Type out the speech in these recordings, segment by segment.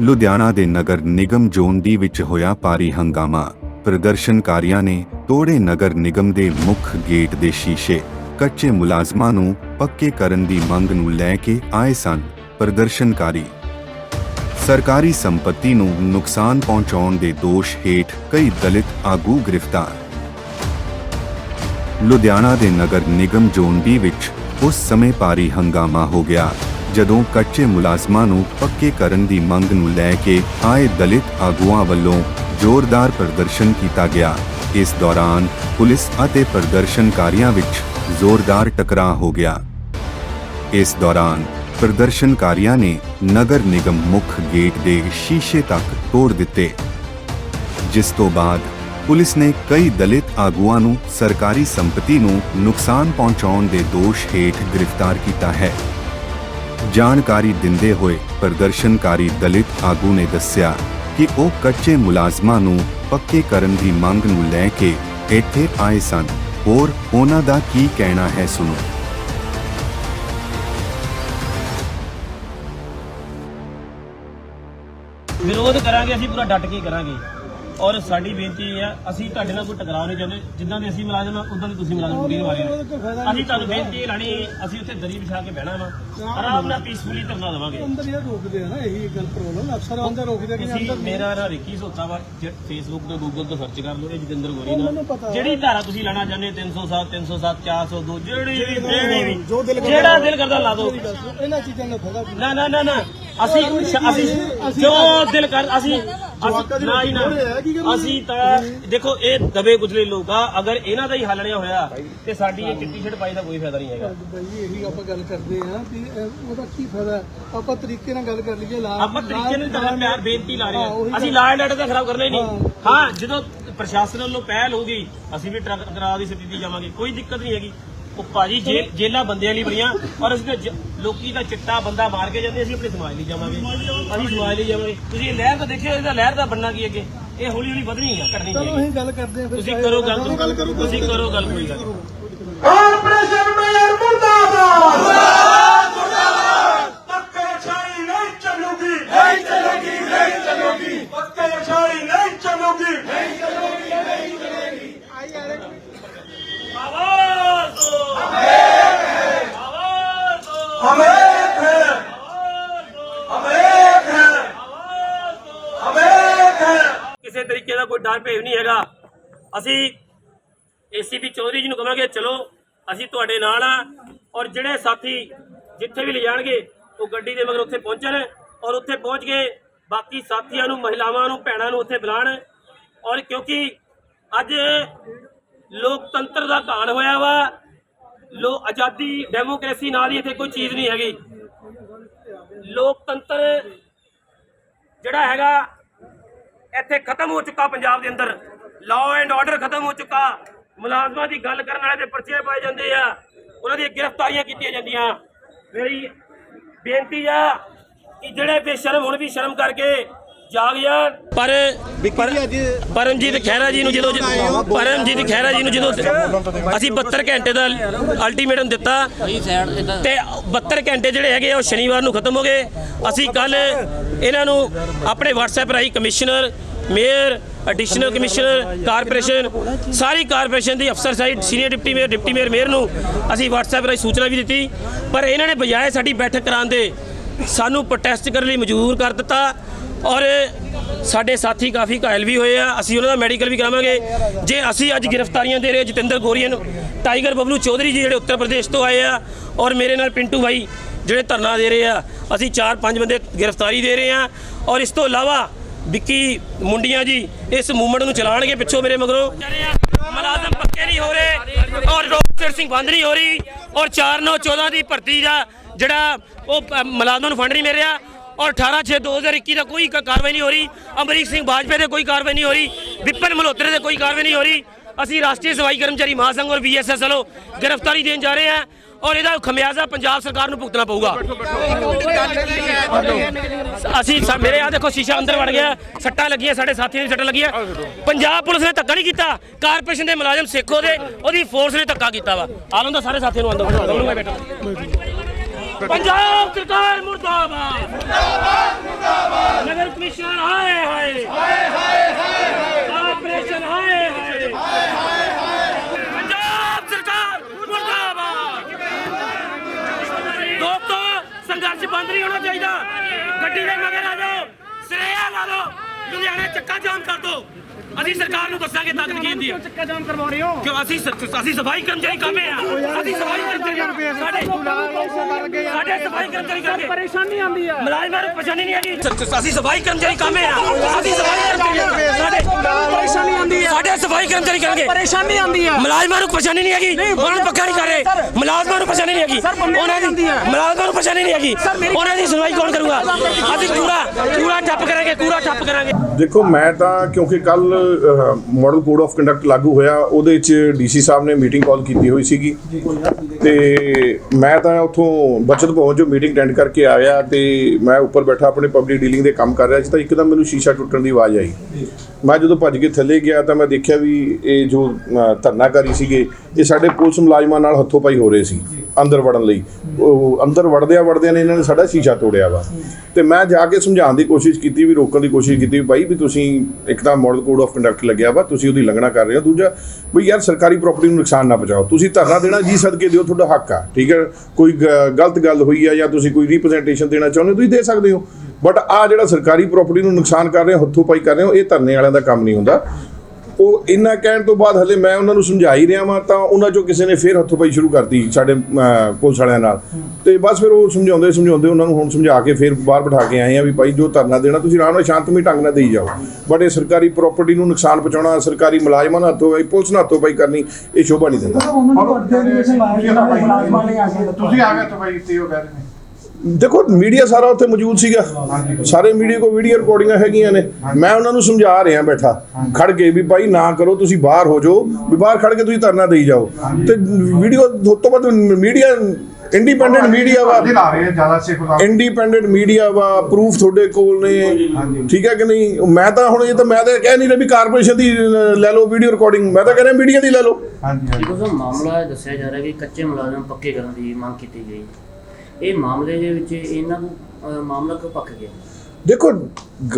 ਲੁਧਿਆਣਾ ਦੇ Nagar Nigam zone D ਵਿੱਚ ਹੋਇਆ ਪਾਰੀ ਹੰਗਾਮਾ। ਪ੍ਰਦਰਸ਼ਨਕਾਰੀਆਂ ਨੇ ਤੋੜੇ ਨਗਰ ਨਿਗਮ ਦੇ ਮੁੱਖ ਗੇਟ ਦੇ ਸ਼ੀਸ਼ੇ। ਕੱਚੇ ਮੁਲਾਜ਼ਮਾਂ ਨੂੰ ਪੱਕੇ ਕਰਨ ਦੀ ਮੰਗ ਨੂੰ ਲੈ ਕੇ ਆਏ ਸਨ ਪ੍ਰਦਰਸ਼ਨਕਾਰੀ। ਸਰਕਾਰੀ ਸੰਪਤੀ ਨੂੰ ਨੁਕਸਾਨ ਪਹੁੰਚਾਉਣ ਦੇ ਦੋਸ਼ ਹੇਠ ਕਈ ਦਲਿਤ ਆਗੂ ਗ੍ਰਿਫਤਾਰ। ਲੁਧਿਆਣਾ ਦੇ ਨਗਰ ਨਿਗਮ ਜ਼ੋਨ ਡੀ ਵਿੱਚ ਉਸ ਸਮੇਂ ਪਾਰੀ ਹੰਗਾਮਾ ਹੋ ਗਿਆ। ਜਦੋਂ ਕੱਚੇ ਮੁਲਾਜ਼ਮਾਂ ਨੂੰ ਪੱਕੇ ਕਰਨ ਦੀ ਮੰਗ ਨੂੰ ਲੈ ਕੇ ਆਏ ਦਲਿਤ ਆਗੂਆਂ ਵੱਲੋਂ ਜ਼ੋਰਦਾਰ ਪ੍ਰਦਰਸ਼ਨ ਕੀਤਾ ਗਿਆ, ਇਸ ਦੌਰਾਨ ਪੁਲਿਸ ਅਤੇ ਪ੍ਰਦਰਸ਼ਨਕਾਰੀਆਂ ਵਿੱਚ ਜ਼ੋਰਦਾਰ ਟਕਰਾਅ ਹੋ ਗਿਆ। ਇਸ ਦੌਰਾਨ ਪ੍ਰਦਰਸ਼ਨਕਾਰੀਆਂ ਨੇ ਨਗਰ ਨਿਗਮ ਮੁੱਖ ਗੇਟ ਦੇ ਸ਼ੀਸ਼ੇ ਤੱਕ ਤੋੜ ਦਿੱਤੇ। ਜਿਸ ਤੋਂ ਬਾਅਦ ਪੁਲਿਸ ਨੇ ਕਈ ਦਲਿਤ ਆਗੂਆਂ ਨੂੰ ਸਰਕਾਰੀ ਸੰਪਤੀ ਨੂੰ ਨੁਕਸਾਨ ਪਹੁੰਚਾਉਣ ਦੇ ਦੋਸ਼ ਹੇਠ ਗ੍ਰਿਫਤਾਰ ਕੀਤਾ ਹੈ। ਜਾਣਕਾਰੀ ਦਿੰਦੇ ਹੋਏ ਪ੍ਰਦਰਸ਼ਨਕਾਰੀ ਦਲਿਤ ਆਗੂ ਨੇ ਦੱਸਿਆ ਕਿ ਉਹ ਕੱਚੇ ਮੁਲਾਜ਼ਮਾਂ ਨੂੰ ਪੱਕੇ ਕਰਨ ਦੀ ਮੰਗ ਨੂੰ ਲੈ ਕੇ ਇੱਥੇ ਆਏ ਸਨ। ਹੋਰ ਉਹਨਾਂ ਦਾ ਕੀ ਕਹਿਣਾ ਹੈ ਸੁਣੋ। ਵਿਰੋਧ ਕਰਾਂਗੇ, ਅਸੀਂ ਪੂਰਾ ਡਟ ਕੇ ਕਰਾਂਗੇ। ਔਰ ਸਾਡੀ ਬੇਨਤੀ ਹੈ ਅਸੀਂ ਤੁਹਾਡੇ ਨਾਲ ਕੋਈ ਟਕਰਾਅ ਨਹੀਂ ਚਾਹੁੰਦੇ। ਜਿੱਦਾਂ ਦੇ ਅਸੀਂ ਮੁਲਾਜ਼ਮ ਆ ਉਦਾਂ ਦੇ ਤੁਸੀਂ ਮੁਲਾਜ਼ਮ ਪੂਰੀ ਹੋ ਅਸੀਂ ਤੁਹਾਨੂੰ ਬੇਨਤੀ ਲਾਣੀ ਅਸੀਂ ਉੱਥੇ ਦਰੀ ਵਿਛਾ ਕੇ ਬਹਿਣਾ ਵਾ। ਆਰਾਮ ਨਾਲ ਪੀਸਫੁਲੀ ਧਰਨਾ ਦੇਵਾਂਗੇ। ਅੰਦਰ ਇਹ ਰੋਕਦੇ ਆ ਨਾ ਇਹੀ ਗੱਲ ਪ੍ਰੋਬਲਮ ਅਫਸਰ ਅੰਦਰ ਰੋਕਦੇ ਕਿ ਅੰਦਰ ਮੇਰਾ ਨਾ ਰਿੱਕੀ ਸੋਤਾ ਵਾ ਫੇਸਬੁੱਕ ਤੇ ਗੂਗਲ ਤੋਂ ਸਰਚ ਕਰ ਲਓ ਇਹ ਜਤਿੰਦਰ ਗੋਰੀ ਨਾਲ। ਜਿਹੜੀ ਧਾਰਾ ਤੁਸੀਂ ਲੈਣਾ ਚਾਹੁੰਦੇ ਹੋ, 307 307 402 ਜਿਹੜੀ ਵੀ ਜਿਹੜੀ ਵੀ ਜੋ ਦਿਲ ਕਰਦਾ ਜਿਹੜਾ ਦਿਲ ਕਰਦਾ ਲਾ ਦਿਓ। ਇਹਨਾਂ ਚੀਜ਼ਾਂ ਦਾ ਫਾਇਦਾ ਨਾ ਨਾ ਨਾ ਅਸੀਂ ਅਸੀਂ ਜੋ ਦਿਲ ਕਰ ਅਸੀਂ ਦੀ ਅਸੀਂ- ਨਾ ਹੀ ਨਾ। ਤਾਂ ਦੇਖੋ ਇਹ ਦਬੇ ਕੁਚਲੇ ਲੋਕ ਆ। ਅਗਰ ਇਹਨਾਂ ਦਾ ਹੀ ਹੱਲ ਨਹੀਂ ਹੋਇਆ ਤੇ ਸਾਡੀ ਇਹ ਚਿੱਟੀ ਸ਼ਰਟ ਪਾਈ ਦਾ ਕੋਈ ਫਾਇਦਾ ਨਹੀਂ ਹੈਗਾ। ਬਈ ਇਹੀ ਆਪਾਂ ਗੱਲ ਕਰਦੇ ਆ ਵੀ ਇਹ- ਉਹਦਾ ਕੀ ਫਾਇਦਾ? ਆਪਾਂ ਤਰੀਕੇ ਨਾਲ ਗੱਲ ਕਰ ਲਈਏ ਲਾ ਆਪਾਂ ਤਰੀਕੇ ਨਾਲ ਪਿਆਰ ਬੇਨਤੀ ਲਾ ਰਹੇ ਹਾਂ, ਉਹੀ ਅਸੀਂ ਗੱਲ। ਲਾਇਨ ਡਾਟਾ ਤਾਂ ਖਰਾਬ ਕਰਨਾ ਹੀ ਨਹੀਂ। ਹਾਂ। ਜਦੋਂ ਪ੍ਰਸ਼ਾਸਨ ਵੱਲੋਂ ਪਹਿਲ ਹੋਊਗੀ ਅਸੀਂ ਵੀ ਟਰੱਕ ਟਕਰਾ ਦੀ ਸਥਿਤੀ ਜਾਵਾਂਗੇ। ਕੋਈ ਦਿੱਕਤ ਨਹੀਂ ਹੈਗੀ। ਉਹ ਭਾਜੀ ਜੇ ਜੇਲਾਂ ਬੰਦਿਆਂ ਲਈ ਬਣੀਆਂ ਔਰ ਅਸੀਂ ਤਾਂ ਜ- ਲੋਕੀ ਦਾ ਚਿੱਟਾ ਬੰਦਾ ਮਾਰ ਕੇ ਜਾਂਦੇ ਅਸੀਂ ਆਪਣੇ ਸਮਾਜ ਲਈ ਜਾਵਾਂਗੇ। ਅਸੀਂ ਸਮਾਜ ਲਈ ਜਾਵਾਂਗੇ। ਤੁਸੀਂ ਇਹ ਲਹਿਰ ਤਾਂ ਦੇਖਿਓ ਇਹਦਾ ਲਹਿਰ ਦਾ ਬਣਨਾ ਕੀ ਅੱਗੇ? ਇਹ ਹੌਲੀ ਹੌਲੀ ਵਧਣੀ ਹੈ ਘਟਣੀ ਚਲੋ ਅਸੀਂ ਗੱਲ ਕਰਦੇ ਆ ਫਿਰ ਤੁਸੀਂ ਕਰੋ ਗੱਲ ਤੁਸੀਂ ਕਰੋ ਗੱਲ ਕੋਈ ਗੱਲ ਨਹੀਂ। ਕਾਰਪੋਰੇਸ਼ਨ ਡਰ ਭੇਵ ਨਹੀਂ ਹੈਗਾ। ਅਸੀਂ ਏਸੀਪੀ ਚੌਧਰੀ ਜੀ ਨੂੰ ਕਹਾਂਗੇ ਚਲੋ, ਅਸੀਂ ਤੁਹਾਡੇ ਨਾਲ ਆ ਔਰ ਜਿਹੜੇ ਸਾਥੀ ਜਿੱਥੇ ਵੀ ਲਿਜਾਣਗੇ ਉਹ ਗੱਡੀ ਦੇ ਮਗਰ ਉੱਥੇ ਪਹੁੰਚਣ ਔਰ ਉੱਥੇ ਪਹੁੰਚ ਕੇ ਬਾਕੀ ਸਾਥੀਆਂ ਨੂੰ, ਮਹਿਲਾਵਾਂ ਨੂੰ, ਭੈਣਾਂ ਨੂੰ ਉੱਥੇ ਬੁਲਾਣ ਔਰ ਕਿਉਂਕਿ ਅੱਜ ਲੋਕਤੰਤਰ ਦਾ ਘਾਣ ਹੋਇਆ ਵਾ, ਲੋ, ਆਜ਼ਾਦੀ ਡੈਮੋਕ੍ਰੇਸੀ ਨਾਲ ਹੀ ਇੱਥੇ ਕੋਈ ਚੀਜ਼ ਨਹੀਂ ਹੈਗੀ। ਲੋਕਤੰਤਰ ਜਿਹੜਾ ਹੈਗਾ ਇੱਥੇ ਖਤਮ ਹੋ ਚੁੱਕਾ ਪੰਜਾਬ ਦੇ ਅੰਦਰ। ਲਾਅ ਐਂਡ ਆਰਡਰ ਖਤਮ ਹੋ ਚੁੱਕਾ। ਮੁਲਾਜ਼ਮਾਂ ਦੀ ਗੱਲ ਕਰਨ ਵਾਲੇ ਦੇ ਪਰਚੇ ਪਾਏ ਜਾਂਦੇ ਆ। ਉਹਨਾਂ ਦੀਆਂ ਗ੍ਰਿਫਤਾਰੀਆਂ ਕੀਤੀਆਂ ਜਾਂਦੀਆਂ। ਮੇਰੀ ਬੇਨਤੀ ਆ ਕਿ ਜਿਹੜੇ ਬੇਸ਼ਰਮ ਹੁਣ ਵੀ ਸ਼ਰਮ ਕਰਕੇ ਜਾਗ ਜਾਣ। ਪਰ ਪਰ ਪਰਮਜੀਤ ਖਹਿਰਾ ਜੀ ਨੂੰ ਜਦੋਂ ਪਰਮਜੀਤ ਖਹਿਰਾ ਜੀ ਨੂੰ ਜਦੋਂ ਅਸੀਂ 72 ਘੰਟੇ ਦਾ ਅਲਟੀਮੇਟਮ ਦਿੱਤਾ ਤੇ 72 ਘੰਟੇ ਜਿਹੜੇ ਹੈਗੇ ਆ ਉਹ ਸ਼ਨੀਵਾਰ ਨੂੰ ਖਤਮ ਹੋ ਗਏ। ਅਸੀਂ ਕੱਲ ਇਹਨਾਂ ਨੂੰ ਆਪਣੇ WhatsApp ਰਾਹੀਂ commissioner mayor additional commissioner corporation ਸਾਰੀ ਕਾਰਪੋਰੇਸ਼ਨ ਦੀ ਅਫਸਰ side senior deputy mayor deputy mayor mayor ਨੂੰ ਅਸੀਂ WhatsApp ਰਾਹੀਂ ਸੂਚਨਾ ਵੀ ਦਿੱਤੀ। ਪਰ ਇਹਨਾਂ ਨੇ ਬਜਾਏ ਸਾਡੀ ਬੈਠਕ ਕਰਾਉਣ ਦੇ ਸਾਨੂੰ ਪ੍ਰੋਟੈਸਟ ਕਰਨ ਲਈ ਮਜਬੂਰ ਕਰ ਦਿੱਤਾ ਔਰ ਸਾਡੇ ਸਾਥੀ ਕਾਫੀ ਘਾਇਲ ਵੀ ਹੋਏ ਆ। ਅਸੀਂ ਉਹਨਾਂ ਦਾ ਮੈਡੀਕਲ ਵੀ ਕਰਾਵਾਂਗੇ। ਜੇ ਅਸੀਂ ਅੱਜ ਗ੍ਰਿਫਤਾਰੀਆਂ ਦੇ ਰਹੇ ਜਤਿੰਦਰ ਗੋਰੀਅਨ ਟਾਈਗਰ ਬਬਲੂ ਚੌਧਰੀ ਜੀ ਜਿਹੜੇ ਉੱਤਰ ਪ੍ਰਦੇਸ਼ ਤੋਂ ਆਏ ਆ ਔਰ ਮੇਰੇ ਨਾਲ ਪਿੰਟੂ ਭਾਈ ਜਿਹੜੇ ਧਰਨਾ ਦੇ ਰਹੇ ਆ, ਅਸੀਂ 4-5 ਬੰਦੇ ਗ੍ਰਿਫਤਾਰੀ ਦੇ ਰਹੇ ਆ ਔਰ ਇਸ ਤੋਂ ਇਲਾਵਾ ਵਿੱਕੀ ਮੁੰਡੀਆਂ ਜੀ ਇਸ ਮੂਵਮੈਂਟ ਨੂੰ ਚਲਾਣਗੇ ਪਿੱਛੋਂ ਮੇਰੇ ਮਗਰੋਂ। ਮੁਲਾਜ਼ਮ ਪੱਕੇ ਨਹੀਂ ਹੋ ਰਹੇ ਔਰ ਰੋਕਸਰ ਸਿੰਘ ਬੰਦ ਨਹੀਂ ਹੋ ਰਹੀ ਔਰ 4-9-14 ਦੀ ਭਰਤੀ ਦਾ ਜਿਹੜਾ ਉਹ ਅ, ਮੁਲਾਜ਼ਮਾਂ ਨੂੰ ਫੰਡ ਨਹੀਂ ਮਿਲ ਰਿਹਾ ਔਰ 18/6/2021 ਦਾ ਕੋਈ ਕਾਰਵਾਈ ਨਹੀਂ ਹੋ ਰਹੀ। ਅਮਰੀਕ ਸਿੰਘ ਬਾਜਪੇ ਦੇ ਕੋਈ ਕਾਰਵਾਈ ਨਹੀਂ ਹੋ ਰਹੀ। ਵਿਪਨ ਮਲਹੋਤਰੇ ਦੇ ਕੋਈ ਕਾਰਵਾਈ ਨਹੀਂ ਹੋ ਰਹੀ। ਅਸੀਂ ਰਾਸ਼ਟਰੀ ਸਫ਼ਾਈ ਕਰਮਚਾਰੀ ਮਹਾਸੰਘ ਔਰ ਬੀਐਸਐਸ ਵੱਲੋਂ ਗ੍ਰਿਫਤਾਰੀ ਦੇਣ ਜਾ ਰਹੇ ਹਾਂ ਔਰ ਇਹਦਾ ਖਮਿਆਜ਼ਾ ਪੰਜਾਬ ਸਰਕਾਰ ਨੂੰ ਭੁਗਤਣਾ ਪਊਗਾ। ਅਸੀਂ ਮੇਰੇ ਆ ਦੇਖੋ ਸ਼ੀਸ਼ਾ ਅੰਦਰ ਵੜ ਗਿਆ, ਸੱਟਾਂ ਲੱਗੀਆਂ, ਸਾਡੇ ਸਾਥੀਆਂ ਦੀ ਸੱਟਾਂ ਲੱਗੀਆਂ। ਪੰਜਾਬ ਪੁਲਿਸ ਨੇ ਧੱਕਾ ਨਹੀਂ ਕੀਤਾ, ਕਾਰਪੋਰੇਸ਼ਨ ਦੇ ਮੁਲਾਜ਼ਮ ਸੇਖੋ ਦੇ ਉਹਦੀ ਫੋਰਸ ਨੇ ਧੱਕਾ ਕੀਤਾ ਵਾ। ਆਲਮ ਦਾ ਸਾਰੇ ਸਾਥੀਆਂ ਨੂੰ ਆਂਦੋ ਪੰਜਾਬ ਸਰਕਾਰ ਮੁਰਦਾਬਾਦ। ਮੁਰਦਾਬਾਦ ਮੁਰਦਾਬਾਦ। ਨਗਰ ਦੋਸਤੋ ਸੰਘਰਸ਼ ਬੰਦ ਨਹੀਂ ਹੋਣਾ ਚਾਹੀਦਾ। ਗੱਡੀ ਦੇ ਮਗਰ ਆ ਜਾਓ, ਸਰੇਆ ਲਾ ਲਓ ਲੁਧਿਆਣੇ ਚੱਕਾ ਜਾਮ ਕਰ ਦੋ ਅਸੀਂ ਸਰਕਾਰ ਨੂੰ ਦੱਸਾਂਗੇ ਤਾਕਤ ਕੀ ਹੁੰਦੀ ਹੈ। ਚੱਕਾ ਜਾਮ ਕਰਵਾ ਰਹੇ ਹੋ। ਕਿਉਂ ਅਸੀਂ ਅਸੀਂ ਸਫ਼ਾਈ ਕਰਮਚਾਰੀ ਕਾਮੇ ਆ ਅਸੀਂ ਸਫ਼ਾਈ ਕਰਮਚਾਰੀ ਸਾਡੇ ਸਾਡੇ ਸਫ਼ਾਈ ਕਰਮਚਾਰੀ ਕਰਕੇ ਪਰੇਸ਼ਾਨੀ ਆਉਂਦੀ ਹੈ। ਮੁਲਾਜ਼ਮਾਂ ਨੂੰ ਪਛਾਣੀ ਨਹੀਂ ਸ- ਅਸੀਂ ਸਫ਼ਾਈ ਕਰਮਚਾਰੀ ਕਾਮੇ ਆ ਅਸੀਂ ਸਫ਼ਾਈ ਕਰਮਚਾਰੀ ਸਾਡੇ ਪਰੇਸ਼ਾਨੀ ਆਉਂਦੀ ਹੈ। ਸਾਡੇ ਸਫ਼ਾਈ ਕਰਮਚਾਰੀ ਕਰਕੇ ਪਰੇਸ਼ਾਨੀ ਆਉਂਦੀ ਹੈ। ਮੁਲਾਜ਼ਮਾਂ ਨੂੰ ਪਛਾਣੀ ਨਹੀਂ ਹੈਗੀ। ਉਹਨਾਂ ਨੂੰ ਪੱਕਾ ਨਹੀਂ ਕਰ ਰਹੇ। ਮੁਲਾਜ਼ਮਾਂ ਨੂੰ ਪਛਾਣੀ ਨਹੀਂ ਹੈਗੀ। ਉਹਨਾਂ ਦੀ ਮੁਲਾਜ਼ਮਾਂ ਨੂੰ ਪਛਾਣੀ ਨਹੀਂ ਹੈਗੀ। ਉਹਨਾਂ ਦੀ ਸੁਣਵਾਈ ਕੌਣ ਕਰੂਗਾ? ਅਸੀਂ ਪੂਰਾ ਪੂਰਾ ਠੱਪ ਕਰਾਂਗੇ ਪੂਰਾ ਠੱਪ ਕਰਾਂਗੇ। ਦੇਖੋ ਮੈਂ ਤਾਂ ਕਿਉਂਕਿ ਕੱਲ ਮਾਡਲ ਕੋਡ ਆਫ ਕੰਡਕਟ ਲਾਗੂ ਹੋਇਆ, ਉਹਦੇ ਵਿੱਚ ਡੀਸੀ ਸਾਹਿਬ ਨੇ ਮੀਟਿੰਗ ਕਾਲ ਕੀਤੀ ਹੋਈ ਸੀਗੀ। ਤੇ ਮੈਂ ਤਾਂ ਉੱਥੋਂ ਬਚਤ ਭਵਨ ਚੋਂ ਮੀਟਿੰਗ ਅਟੈਂਡ ਕਰਕੇ ਆਇਆ ਤੇ ਮੈਂ ਉੱਪਰ ਬੈਠਾ ਆਪਣੇ ਪਬਲਿਕ ਡੀਲਿੰਗ ਦੇ ਕੰਮ ਕਰ ਰਿਹਾ ਸੀ ਤਾਂ ਇੱਕਦਮ ਮੈਨੂੰ ਸ਼ੀਸ਼ਾ ਟੁੱਟਣ ਦੀ ਆਵਾਜ਼ ਆਈ। ਮੈਂ ਜਦੋਂ ਭੱਜ ਕੇ ਥੱਲੇ ਗਿਆ ਤਾਂ ਮੈਂ ਦੇਖਿਆ ਵੀ ਇਹ ਜੋ ਧਰਨਾਕਾਰੀ ਸੀਗੇ, ਇਹ ਸਾਡੇ ਪੁਲਿਸ ਮੁਲਾਜ਼ਮਾਂ ਨਾਲ ਹੱਥੋਂ ਪਾਈ ਹੋ ਰਹੇ ਸੀ। ਅੰਦਰ ਵੜਨ ਲਈ। ਉਹ ਅੰਦਰ ਵੜਦਿਆਂ ਵੜਦਿਆਂ ਨੇ ਇਹਨਾਂ ਨੇ ਸਾਡਾ ਸ਼ੀਸ਼ਾ ਤੋੜਿਆ ਵਾ। ਤੇ ਮੈਂ ਜਾ ਕੇ ਸਮਝਾਉਣ ਦੀ ਕੋਸ਼ਿਸ਼ ਕੀਤੀ, ਵੀ ਰੋਕਣ ਦੀ ਕੋਸ਼ਿਸ਼ ਕੀਤੀ, ਵੀ ਭਾਈ, ਵੀ ਤੁਸੀਂ ਇੱਕ ਤਾਂ ਮਾਡਲ ਕੋਡ ਆਫ ਕੰਡਕਟ ਲੱਗਿਆ ਵਾ, ਤੁਸੀਂ ਉਹਦੀ ਲੰਘਣਾ ਕਰ ਰਹੇ ਹੋ। ਦੂਜਾ, ਵੀ ਯਾਰ ਸਰਕਾਰੀ ਪ੍ਰਾਪਰਟੀ ਨੂੰ ਨੁਕਸਾਨ ਨਾ ਪਹੁੰਚਾਓ। ਤੁਸੀਂ ਧਰਨਾ ਦੇਣਾ, ਜੀ ਸਦਕੇ ਦਿਓ, ਤੁਹਾਡਾ ਹੱਕ ਆ। ਠੀਕ ਹੈ? ਕੋਈ ਗਲਤ ਗੱਲ ਹੋਈ ਆ ਜਾਂ ਤੁਸੀਂ ਕੋਈ ਰਿਪਰੈਜ਼ੈਂਟੇਸ਼ਨ ਦੇਣਾ ਚਾਹੁੰਦੇ ਹੋ, ਤੁਸੀਂ ਦੇ ਸਕਦੇ ਹੋ। ਬਟ ਆ ਜਿਹੜਾ ਸਰਕਾਰੀ ਪ੍ਰਾਪਰਟੀ ਨੂੰ ਨੁਕਸਾਨ ਕਰ ਰਹੇ ਹੋ, ਹੱਥੋਂ ਪਾਈ ਕਰ ਰਹੇ ਹੋ, ਇਹ ਧਰਨੇ ਵਾਲਿਆਂ ਦਾ ਕੰਮ ਨਹੀਂ ਹੁੰਦਾ। ਉਹ ਇੰਨਾ ਕਹਿਣ ਤੋਂ ਬਾਅਦ ਹਲੇ ਮੈਂ ਉਹਨਾਂ ਨੂੰ ਸਮਝਾ ਹੀ ਰਿਹਾ ਵਾਂ ਤਾਂ ਉਹਨਾਂ ਚੋਂ ਕਿਸੇ ਨੇ ਫੇਰ ਹੱਥੋਂ ਪਾਈ ਸ਼ੁਰੂ ਕਰਤੀ ਸਾਡੇ ਪੁਲਿਸ ਵਾਲਿਆਂ ਨਾਲ। ਤੇ ਬਸ ਫਿਰ ਉਹ ਸਮਝਾਉਂਦੇ ਸਮਝਾਉਂਦੇ ਉਹਨਾਂ ਨੂੰ ਹੁਣ ਸਮਝਾ ਕੇ ਫੇਰ ਬਾਹਰ ਬਿਠਾ ਕੇ ਆਏ ਆ ਵੀ ਭਾਈ ਜੋ ਧਰਨਾ ਦੇਣਾ ਤੁਸੀਂ ਆਰਾਮ ਨਾਲ ਸ਼ਾਂਤਮਈ ਢੰਗ ਨਾਲ ਦੇਈ ਜਾਓ। ਬਟ ਇਹ ਸਰਕਾਰੀ ਪ੍ਰਾਪਰਟੀ ਨੂੰ ਨੁਕਸਾਨ ਪਹੁੰਚਾਉਣਾ ਸਰਕਾਰੀ ਮੁਲਾਜ਼ਮਾਂ ਨਾਲ ਹੱਥੋਂ ਪਾਈ ਪੁਲਿਸ ਨਾਲ ਹੱਥੋਂ ਪਾਈ ਕਰਨੀ ਇਹ ਸ਼ੋਭਾ ਨਹੀਂ ਦਿੰਦਾ। ਤੁਸੀਂ ਆ ਗਏ ਤਾਂ ਭਾਈ ਤੇ ਉਹ ਕਹਿ ਰਹੇ ਦੇਖੋ ਮੀਡੀਆ ਸਾਰਾ ਉੱਥੇ ਮੌਜੂਦ ਸੀਗਾ। ਸਾਰੇ ਮੀਡੀਆ ਕੋ ਵੀਡੀਓ ਰਿਕਾਰਡਿੰਗਾਂ ਹੈਗੀਆਂ ਨੇ। ਮੈਂ ਉਹਨਾਂ ਨੂੰ ਸਮਝਾ ਰਿਹਾ ਬੈਠਾ। ਖੜ ਕੇ ਵੀ ਭਾਈ ਨਾ ਕਰੋ ਤੁਸੀਂ ਬਾਹਰ ਹੋ ਜਾਓ। ਵੀ ਬਾਹਰ ਖੜ ਕੇ ਤੁਸੀਂ ਧਰਨਾ ਦੇਈ ਜਾਓ। ਤੇ ਵੀਡੀਓ ਤੋਂ ਬਾਅਦ ਮੀਡੀਆ ਇੰਡੀਪੈਂਡੈਂਟ ਮੀਡੀਆ ਵਾ। ਇੰਡੀਪੈਂਡੈਂਟ ਮੀਡੀਆ ਵਾ। ਪ੍ਰੂਫ ਤੁਹਾਡੇ ਕੋਲ ਨੇ। ਠੀਕ ਹੈ ਕਿ ਨਹੀਂ? ਮੈਂ ਤਾਂ ਹੁਣ ਇਹ ਤਾਂ ਮੈਂ ਤਾਂ ਕਹਿ ਨਹੀਂ ਰਿਹਾ ਵੀ ਕਾਰਪੋਰੇਸ਼ਨ ਦੀ ਲੈ ਲਓ ਵੀਡੀਓ ਰਿਕਾਰਡਿੰਗ ਮੈਂ ਤਾਂ ਕਹਿ ਰਿਹਾ ਮੀਡੀਆ ਦੀ ਲੈ ਲਓ। ਹਾਂਜੀ ਹਾਂਜੀ। ਮਾਮਲਾ ਇਹ ਦੱਸਿਆ ਜਾ ਰਿਹਾ ਕਿ ਕੱਚੇ ਮੁਲਾਜ਼ਮ ਪੱਕੇ ਕਰਨ ਦੀ ਮੰਗ ਕੀਤੀ ਗਈ। ਇਹ ਮਾਮਲੇ ਦੇ ਵਿੱਚ ਇਹਨਾਂ ਨੂੰ ਅਹ, ਮਾਮਲਾ ਕਿਉਂ ਪੱਕ ਗਿਆ? ਦੇਖੋ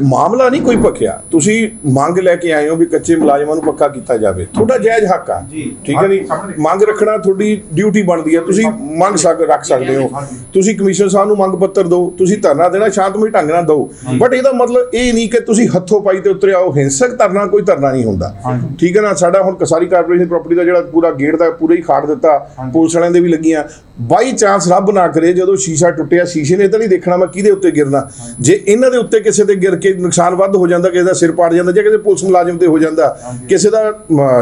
ਮਾਮਲਾ ਨਹੀਂ ਕੋਈ ਪੱਕਿਆ ਤੁਸੀਂ ਮੰਗ ਲੈ ਕੇ ਆਏ ਹੋ ਵੀ ਕੱਚੇ ਮੁਲਾਜ਼ਮਾਂ ਨੂੰ ਪੱਕਾ ਕੀਤਾ ਜਾਵੇ। ਤੁਹਾਡਾ ਜਾਇਜ਼ ਹੱਕ ਆ। ਠੀਕ ਹੈ ਨਹੀਂ ਮੰਗ ਰੱਖਣਾ ਤੁਹਾਡੀ ਡਿਊਟੀ ਬਣਦੀ ਹੈ। ਤੁਸੀਂ ਮੰਗ ਸਕ ਰੱਖ ਸਕਦੇ ਹੋ। ਤੁਸੀਂ ਕਮਿਸ਼ਨ ਸਾਹਿਬ ਨੂੰ ਮੰਗ ਪੱਤਰ ਦਿਓ। ਤੁਸੀਂ ਧਰਨਾ ਦੇਣਾ ਸ਼ਾਂਤਮਈ ਢੰਗ ਨਾਲ ਦਿਓ। ਬਟ ਇਹਦਾ ਮਤਲਬ ਇਹ ਨਹੀਂ ਕਿ ਤੁਸੀਂ ਹੱਥੋਂ ਪਾਈ ਤੇ ਉਤਰੇ ਆਓ ਹਿੰਸਕ ਧਰਨਾ ਕੋਈ ਧਰਨਾ ਨਹੀਂ ਹੁੰਦਾ। ਠੀਕ ਹੈ ਨਾ? ਸਾਡਾ ਹੁਣ ਕਸਾਰੀ ਕਾਰਪੋਰੇਸ਼ਨ ਪ੍ਰਾਪਰਟੀ ਦਾ ਜਿਹੜਾ ਪੂਰਾ ਗੇਟ ਦਾ ਪੂਰਾ ਹੀ ਖਾੜ ਦਿੱਤਾ। ਪੁਲਿਸ ਵਾਲਿਆਂ ਦੇ ਵੀ ਲੱਗੀਆਂ। ਬਾਈ ਚਾਂਸ ਰੱਬ ਨਾ ਕਰੇ ਜਦੋਂ ਸ਼ੀਸ਼ਾ ਟੁੱਟਿਆ ਸ਼ੀਸ਼ੇ ਨੇ ਤਾਂ ਨਹੀਂ ਦੇਖਣਾ ਮੈਂ ਕਿਹਦੇ ਉੱਤੇ ਗਿਰਨਾ। ਜੇ ਇਹਨਾਂ ਦੇ ਉੱਤੇ ਕਿਸੇ ਤੇ ਗਿਰ ਕੇ ਨੁਕਸਾਨ ਵੱਧ ਹੋ ਜਾਂਦਾ ਕਿਸੇ ਦਾ ਸਿਰ ਪਾੜ ਜਾਂਦਾ ਜਾਂ ਕਿਸੇ ਪੁਲਿਸ ਮੁਲਾਜ਼ਮ ਤੇ ਹੋ ਜਾਂਦਾ ਕਿਸੇ ਦਾ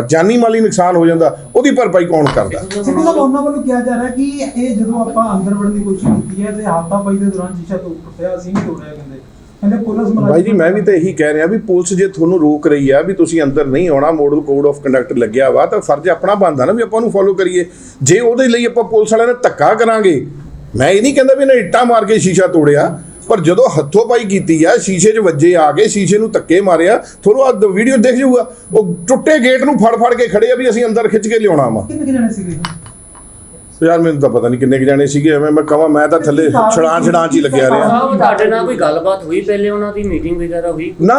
ਜਾਨੀ ਮਾਲੀ ਨੁਕਸਾਨ ਹੋ ਜਾਂਦਾ ਉਹਦੀ ਭਰਪਾਈ ਕੌਣ ਕਰਦਾ? ਸਿੱਧੂ ਸਾਹਿਬ ਉਹਨਾਂ ਵੱਲੋਂ ਕਿਹਾ ਜਾ ਰਿਹਾ ਕਿ ਇਹ ਜਦੋਂ ਆਪਾਂ ਅੰਦਰ ਵੜਨ ਦੀ ਕੋਸ਼ਿਸ਼ ਕੀਤੀ ਹੈ ਤੇ ਹਾਥਾਪਾਈ ਦੇ ਦੌਰਾਨ ਸ਼ੀਸ਼ਾ ਤੋਂ ਟੁੱਟਿਆ ਅਸੀਂ ਨਹੀਂ ਤੋੜਿਆ ਕਹਿੰਦੇ। ਕਹਿੰਦੇ ਪੁਲਿਸ ਮੁਲਾਜ਼ਮ ਭਾਈ ਜੀ ਮੈਂ ਵੀ ਤਾਂ ਇਹੀ ਕਹਿ ਰਿਹਾ ਵੀ ਪੁਲਿਸ ਜੇ ਤੁਹਾਨੂੰ ਰੋਕ ਰਹੀ ਆ ਵੀ ਤੁਸੀਂ ਅੰਦਰ ਨਹੀਂ ਆਉਣਾ ਮਾਡਲ ਕੋਡ ਆਫ ਕੰਡਕਟ ਲੱਗਿਆ ਵਾ ਤਾਂ ਫਰਜ਼ ਆਪਣਾ ਬਣਦਾ ਨਾ ਵੀ ਆਪਾਂ ਉਹਨੂੰ ਫੋਲੋ ਕਰੀਏ। ਜੇ ਉਹਦੇ ਲਈ ਆਪਾਂ ਪੁਲਿਸ ਵਾਲਿਆਂ ਨਾਲ ਧੱਕਾ ਕਰਾਂਗੇ ਮੈਂ ਇਹ ਨਹੀਂ ਕਹਿੰਦਾ ਵੀ ਇਹਨੇ ਇੱਟਾਂ ਮਾਰ ਕੇ ਸ਼ੀਸ਼ਾ ਤੋੜਿਆ ਪਰ ਜਦੋਂ ਹੱਥੋਂ ਪਾਈ ਕੀਤੀ ਆ ਸ਼ੀਸ਼ੇ 'ਚ ਵੱਜੇ ਆ ਕੇ ਸ਼ੀਸ਼ੇ ਨੂੰ ਧੱਕੇ ਮਾਰਿਆ ਤੁਹਾਨੂੰ ਆ ਵੀਡੀਓ ਦੇਖ ਜਾਊਗਾ। ਉਹ ਟੁੱਟੇ ਗੇਟ ਨੂੰ ਫੜ ਫੜ ਕੇ ਖੜੇ ਆ ਵੀ ਅਸੀਂ ਅੰਦਰ ਖਿੱਚ ਕੇ ਲਿਆਉਣਾ ਵਾ। ਯਾਰ ਮੈਨੂੰ ਤਾਂ ਪਤਾ ਨਹੀਂ ਕਿੰਨੇ ਕੁ ਜਾਣੇ ਸੀਗੇ ਐਵੇਂ ਮੈਂ ਕਹਾਂ ਮੈਂ ਤਾਂ ਥੱਲੇ ਛੜਾਂ ਛੜਾਂ 'ਚ ਹੀ ਲੱਗਿਆ ਰਿਹਾ। ਸਾਹਿਬ ਤੁਹਾਡੇ ਨਾਲ ਕੋਈ ਗੱਲਬਾਤ ਹੋਈ ਪਹਿਲੇ ਉਹਨਾਂ ਦੀ ਮੀਟਿੰਗ ਵਗੈਰਾ ਹੋਈ? ਨਾ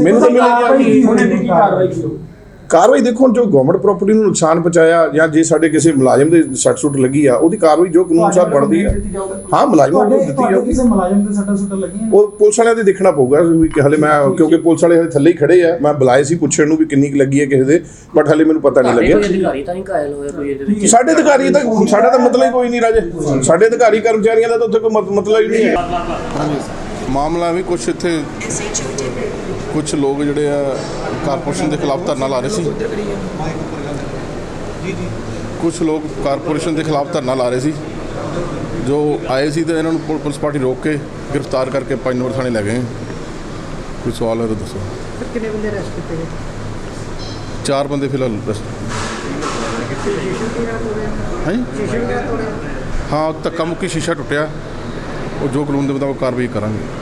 ਮੈਨੂੰ ਤਾਂ ਮਿਲਿਆ ਉਹਨੇ ਕੀ ਕਾਰਵਾਈ ਕੀਤੀ? ਕਾਰਵਾਈ ਦੇਖੋ ਜੋ ਗਵਰਨਮੈਂਟ ਪ੍ਰਾਪਰਟੀ ਨੂੰ ਨੁਕਸਾਨ ਪਹੁੰਚਾਇਆ ਜਾਂ ਜੇ ਸਾਡੇ ਕਿਸੇ ਮੁਲਾਜ਼ਮ ਦੇ ਸੱਟ ਸੁੱਟ ਲੱਗੀ ਆ ਉਹਦੀ ਕਾਰਵਾਈ ਜੋ ਕਾਨੂੰਨ ਸਾਹਿਬ ਬਣਦੀ ਆ। ਹਾਂ ਮੁਲਾਜ਼ਮਾਂ ਨੂੰ ਦਿੱਤੀ ਜਾਊਗੀ। ਕਿਸੇ ਮੁਲਾਜ਼ਮ ਦੇ ਸੱਟਾਂ ਸੁੱਟਾਂ ਲੱਗੀਆਂ? ਉਹ ਪੁਲਿਸ ਵਾਲਿਆਂ ਦੇ ਦੇਖਣਾ ਪਊਗਾ ਕਿ ਹਲੇ ਮੈਂ ਕਿਉਂਕਿ ਪੁਲਿਸ ਵਾਲੇ ਹਲੇ ਥੱਲੇ ਹੀ ਖੜੇ ਆ। ਮੈਂ ਬੁਲਾਏ ਸੀ ਪੁੱਛਣ ਨੂੰ ਵੀ ਕਿੰਨੀ ਕੁ ਲੱਗੀ ਹੈ ਕਿਸੇ ਦੇ ਬਟ ਹਲੇ ਮੈਨੂੰ ਪਤਾ ਨਹੀਂ ਲੱਗਿਆ। ਅਧਿਕਾਰੀ ਤਾਂ ਨਹੀਂ ਕਾਇਲ ਹੋਇਆ ਕੋਈ ਇਹਦੇ ਵਿੱਚ? ਸਾਡੇ ਅਧਿਕਾਰੀ ਤਾਂ ਸਾਡਾ ਤਾਂ ਮਤਲਬ ਹੀ ਕੋਈ ਨਹੀਂ ਰਾਜੇ। ਸਾਡੇ ਅਧਿਕਾਰੀ ਕਰਮਚਾਰੀਆਂ ਦਾ ਤਾਂ ਉੱਥੇ ਕੋਈ ਮਤ- ਮਤਲਬ ਹੀ ਨਹੀਂ ਹੈ। ਮਾਮਲਾ ਵੀ ਕੁਝ ਇੱਥੇ ਕੁਝ ਲੋਕ ਜਿਹੜੇ ਆ ਕਾਰਪੋਰੇਸ਼ਨ ਦੇ ਖਿਲਾਫ ਧਰਨਾ ਲਾ ਰਹੇ ਸੀ। ਕੁਝ ਲੋਕ ਕਾਰਪੋਰੇਸ਼ਨ ਦੇ ਖਿਲਾਫ ਧਰਨਾ ਲਾ ਰਹੇ ਸੀ। ਜੋ ਆਏ ਸੀ ਤੇ ਇਹਨਾਂ ਨੂੰ ਪੁ- ਪੁਲਿਸ ਪਾਰਟੀ ਰੋਕ ਕੇ ਗ੍ਰਿਫਤਾਰ ਕਰਕੇ ਪੰਜ ਨੰਬਰ ਥਾਣੇ ਲੈ ਗਏ। ਕੋਈ ਸਵਾਲ ਹੈ ਤਾਂ ਦੱਸੋ। ਕਿੰਨੇ ਬੰਦੇ ਅਰੈਸਟ ਕੀਤੇ ਗਏ? ਚਾਰ ਬੰਦੇ ਫਿਲਹਾਲ arrest- ਹੈਂ? ਹਾਂ ਧੱਕਾ ਮੁੱਕੀ ਸ਼ੀਸ਼ਾ ਟੁੱਟਿਆ। ਉਹ ਜੋ ਕਾਨੂੰਨ ਦੇ ਮੁਤਾਬਕ ਕਾਰਵਾਈ ਕਰਾਂਗੇ।